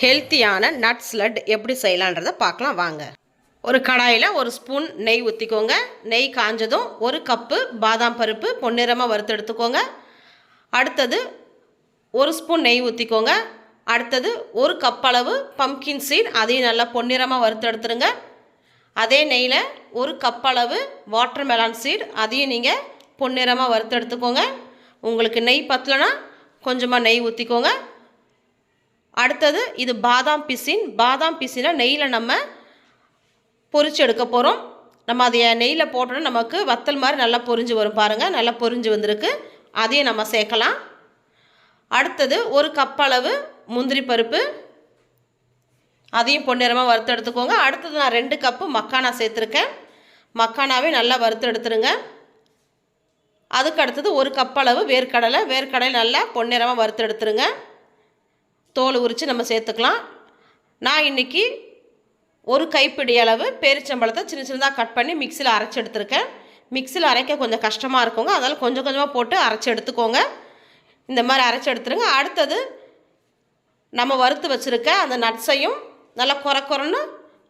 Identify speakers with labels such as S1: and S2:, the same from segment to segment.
S1: ஹெல்த்தியான நட்ஸ் லட் எப்படி செய்யலான்றதை பார்க்கலாம் வாங்க. ஒரு கடாயில் ஒரு ஸ்பூன் நெய் ஊற்றிக்கோங்க நெய் காஞ்சதும் ஒரு கப்பு பாதாம் பருப்பு பொன்னிறமாக வறுத்து எடுத்துக்கோங்க. அடுத்தது ஒரு ஸ்பூன் நெய் ஊற்றிக்கோங்க அடுத்தது ஒரு கப் அளவு பம்கின் சீட் அதையும் நல்லா பொன்னிறமாக வறுத்து எடுத்துருங்க. அதே நெய்யில் ஒரு கப் அளவு வாட்டர் மெலான் சீட் அதையும் நீங்கள் பொன்னிறமாக வறுத்து எடுத்துக்கோங்க. உங்களுக்கு நெய் பத்தலைன்னா கொஞ்சமாக நெய் ஊற்றிக்கோங்க அடுத்தது இது பாதாம் பிசின். பாதாம் பிசினை நெய்யில் நம்ம பொறிச்சு எடுக்க போகிறோம் நம்ம அதை நெய்யில் போட்டோன்னா நமக்கு வத்தல் மாதிரி நல்லா பொரிஞ்சு வரும் பாருங்கள் நல்லா பொரிஞ்சு வந்திருக்கு. அதையும் நம்ம சேர்க்கலாம். அடுத்தது ஒரு கப் அளவு முந்திரி பருப்பு. அதையும் பொன்னிறமாக வறுத்து எடுத்துக்கோங்க. அடுத்தது நான் ரெண்டு கப்பு மக்கானா சேர்த்துருக்கேன். மக்கானாவே நல்லா வறுத்து எடுத்துருங்க. அதுக்கு அடுத்தது ஒரு கப் அளவு வேர்க்கடலை. வேர்க்கடலை நல்லா பொன்னிறமாக வறுத்து எடுத்துருங்க. தோல் உரித்து நம்ம சேர்த்துக்கலாம். நான் இன்றைக்கி ஒரு கைப்பிடி அளவு பேரிச்சம்பழத்தை சின்ன சின்னதாக கட் பண்ணி மிக்சியில் அரைச்சி எடுத்திருக்கேன். மிக்சியில் அரைக்க கொஞ்சம் கஷ்டமாக இருக்குங்க. அதனால் கொஞ்சம் கொஞ்சமாக போட்டு அரைச்சி எடுத்துக்கோங்க. இந்த மாதிரி அரைச்சி எடுத்துருங்க. அடுத்தது நம்ம வறுத்து வச்சுருக்க அந்த நட்ஸையும் நல்லா குறை குறைன்னு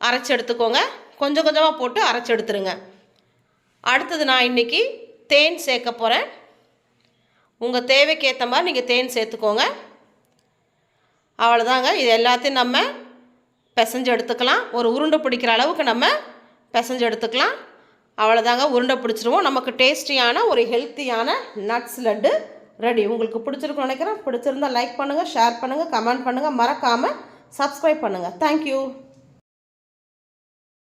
S1: அரைச்சி எடுத்துக்கோங்க. கொஞ்சம் கொஞ்சமாக போட்டு அரைச்சி எடுத்துருங்க. அடுத்தது நான் இன்றைக்கி தேன் சேர்க்க போகிறேன் உங்கள் தேவைக்கு ஏற்ற மாதிரி நீங்கள் தேன் சேர்த்துக்கோங்க. அவ்வளோதாங்க இது எல்லாத்தையும் நம்ம பிசைஞ்சு எடுத்துக்கலாம். ஒரு உருண்டை பிடிக்கிற அளவுக்கு நம்ம பிசைஞ்சு எடுத்துக்கலாம். அவ்வளோதாங்க உருண்டை பிடிச்சிருவோம். நமக்கு டேஸ்டியான ஒரு ஹெல்த்தியான நட்ஸ் லட்டு ரெடி. உங்களுக்கு பிடிச்சிருக்குன்னு நினைக்கிறேன். பிடிச்சிருந்தா லைக் பண்ணுங்கள் ஷேர் பண்ணுங்கள் கமெண்ட் பண்ணுங்கள் மறக்காமல் சப்ஸ்கிரைப் பண்ணுங்கள் தேங்க்யூ